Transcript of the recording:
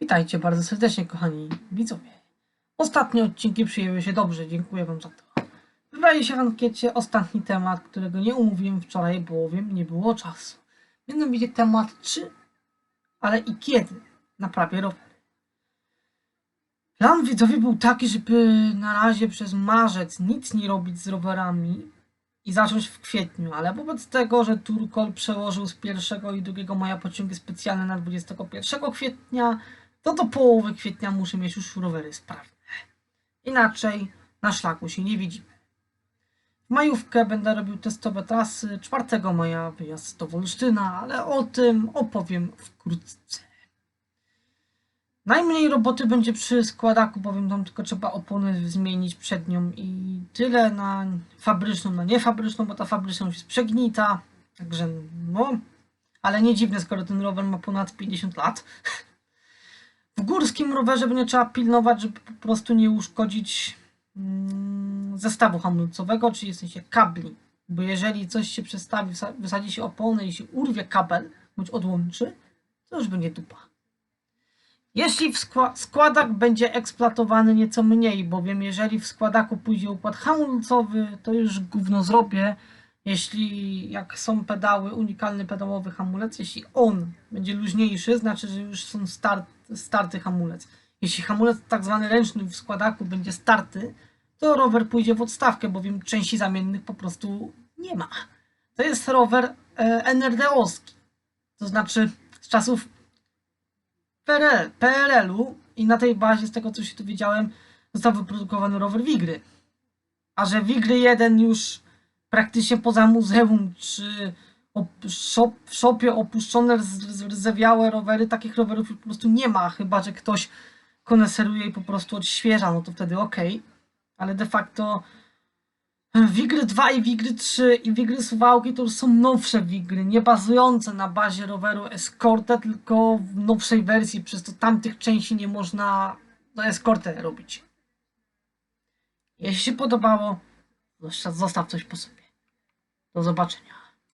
Witajcie bardzo serdecznie, kochani widzowie. Ostatnie odcinki przyjęły się dobrze, dziękuję Wam za to. Wybrali się w ankiecie ostatni temat, którego nie omówiłem wczoraj, bowiem nie było czasu. Mianowicie temat czy, ale i kiedy naprawię rower. Plan widzowie był taki, żeby na razie przez marzec nic nie robić z rowerami i zacząć w kwietniu, ale wobec tego, że Turkol przełożył z 1 i 2 maja pociągi specjalne na 21 kwietnia, to do połowy kwietnia muszę mieć już rowery sprawne. Inaczej na szlaku się nie widzimy. W majówkę będę robił testowe trasy, 4 maja wyjazd do Wolsztyna, ale o tym opowiem wkrótce. Najmniej roboty będzie przy składaku, bowiem tam tylko trzeba opony zmienić przednią i tyle na fabryczną, na niefabryczną, bo ta fabryczna już jest przegnita, także no, ale nie dziwne, skoro ten rower ma ponad 50 lat. W górskim rowerze będzie trzeba pilnować, żeby po prostu nie uszkodzić mm, zestawu hamulcowego, czyli w sensie kabli, bo jeżeli coś się przestawi, wysadzi się opony i się urwie kabel, bądź odłączy, to już będzie dupa. Jeśli w skła- składak będzie eksploatowany nieco mniej, bowiem jeżeli w składaku pójdzie układ hamulcowy, to już gówno zrobię. Jeśli jak są pedały, unikalny pedałowy hamulec, jeśli on będzie luźniejszy, znaczy, że już są start, starty hamulec. Jeśli hamulec tak zwany ręczny w składaku będzie starty, to rower pójdzie w odstawkę, bowiem części zamiennych po prostu nie ma. To jest rower e, NRD-owski, to znaczy z czasów PRL, PRL-u i na tej bazie, z tego co się dowiedziałem, został wyprodukowany rower Wigry. A że Wigry 1 już praktycznie poza muzeum czy op- w shopie opuszczone, rz- rdzewiałe rowery, takich rowerów po prostu nie ma, chyba że ktoś koneseruje i po prostu odświeża, no to wtedy okej. Ale de facto Wigry 2 i Wigry 3 i Wigry Suwałki to już są nowsze Wigry, nie bazujące na bazie roweru Escorte, tylko w nowszej wersji, przez to tamtych części nie można do Escorte robić. Jeśli się podobało, zostaw coś po sobie. Do zobaczenia.